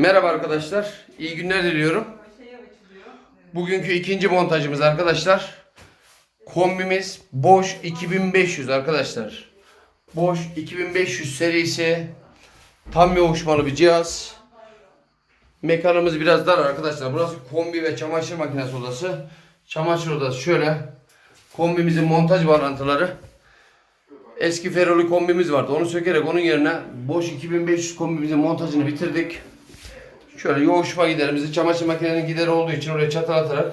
Merhaba arkadaşlar. İyi günler diliyorum. Bugünkü ikinci montajımız arkadaşlar. Kombimiz Bosch 2500 arkadaşlar. Bosch 2500 serisi tam yoğuşmalı bir cihaz. Mekanımız biraz dar arkadaşlar. Burası kombi ve çamaşır makinesi odası. Çamaşır odası şöyle. Kombimizin montaj bağlantıları. Eski ferroli kombimiz vardı. Onu sökerek onun yerine Bosch 2500 kombimizin montajını bitirdik. Şöyle yoğuşma giderimizi çamaşır makinenin gideri olduğu için oraya çatal atarak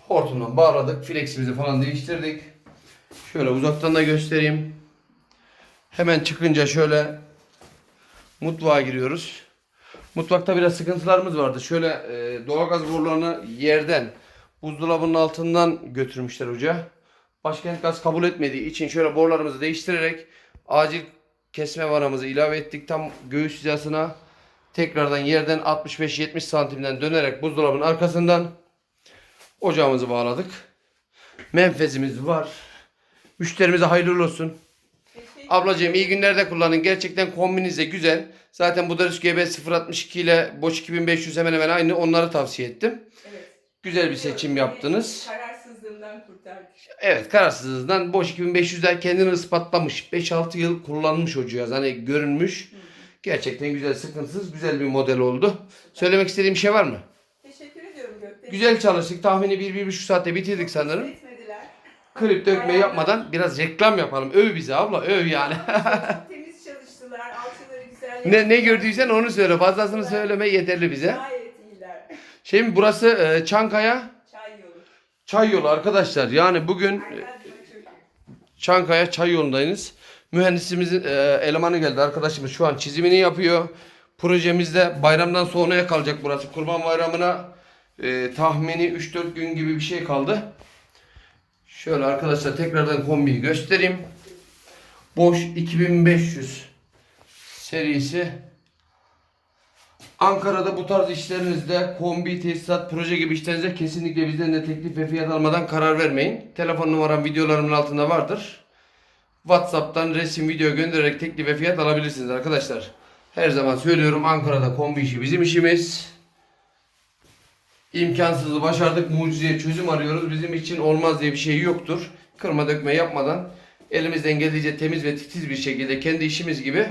hortumdan bağladık. Fleximizi falan değiştirdik. Şöyle uzaktan da göstereyim. Hemen çıkınca şöyle mutfağa giriyoruz. Mutfakta biraz sıkıntılarımız vardı. Şöyle e, doğalgaz borularını yerden buzdolabının altından götürmüşler hoca. Başkent gaz kabul etmediği için şöyle borularımızı değiştirerek acil kesme vanamızı ilave ettik. Tam göğüs hizasına tekrardan yerden 65-70 santimden dönerek buzdolabının arkasından ocağımızı bağladık. Menfezimiz var. Müşterimize hayırlı olsun. Ablacığım iyi günlerde kullanın. Gerçekten kombiniz de güzel. Zaten bu Darius GB 062 ile Bosch 2500 hemen hemen aynı. Onları tavsiye ettim. Evet. Güzel bir seçim yaptınız. Kararsızlığımdan kurtardık. Evet kararsızlığından Bosch 2500'ler kendini ispatlamış. 5-6 yıl kullanmış o cihaz. Hani görünmüş. Gerçekten güzel, sıkıntısız, güzel bir model oldu. Söylemek istediğim bir şey var mı? Teşekkür ediyorum Gökten. Güzel çalıştık. Tahmini 1-1,5 saatte bitirdik sanırım. Etmediler. Klip dökme yapmadan biraz reklam yapalım. Öv bizi abla, öv yani. Temiz çalıştılar. Alçıları güzel. ne ne gördüysen onu söyle. Fazlasını söyleme yeterli bize. Gayet iyiler. Şimdi burası e, Çankaya Çay yolu. Çay Yolu arkadaşlar. Yani bugün e. Çankaya Çay Yolu'ndayız. Mühendisimizin e, elemanı geldi. Arkadaşımız şu an çizimini yapıyor. Projemizde bayramdan sonraya kalacak burası. Kurban Bayramı'na e, tahmini 3-4 gün gibi bir şey kaldı. Şöyle arkadaşlar tekrardan kombiyi göstereyim. Bosch 2500 serisi. Ankara'da bu tarz işlerinizde kombi, tesisat, proje gibi işlerinizde kesinlikle bizden de teklif ve fiyat almadan karar vermeyin. Telefon numaram videolarımın altında vardır. WhatsApp'tan resim, video göndererek teklif ve fiyat alabilirsiniz arkadaşlar. Her zaman söylüyorum Ankara'da kombi işi bizim işimiz. İmkansızı başardık, mucizeye çözüm arıyoruz. Bizim için olmaz diye bir şey yoktur. Kırma dökme yapmadan elimizden geldiğince temiz ve titiz bir şekilde kendi işimiz gibi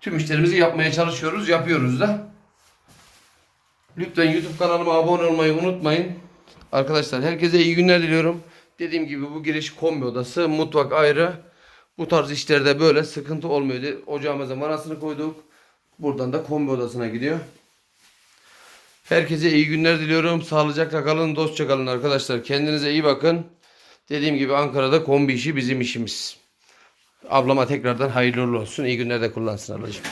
tüm işlerimizi yapmaya çalışıyoruz, yapıyoruz da. Lütfen YouTube kanalıma abone olmayı unutmayın. Arkadaşlar herkese iyi günler diliyorum. Dediğim gibi bu giriş kombi odası, mutfak ayrı. Bu tarz işlerde böyle sıkıntı olmuyor. Ocağımıza manasını koyduk. Buradan da kombi odasına gidiyor. Herkese iyi günler diliyorum. Sağlıcakla kalın, dostça kalın arkadaşlar. Kendinize iyi bakın. Dediğim gibi Ankara'da kombi işi bizim işimiz. Ablama tekrardan hayırlı olsun. İyi günler de kullansın ablacığım.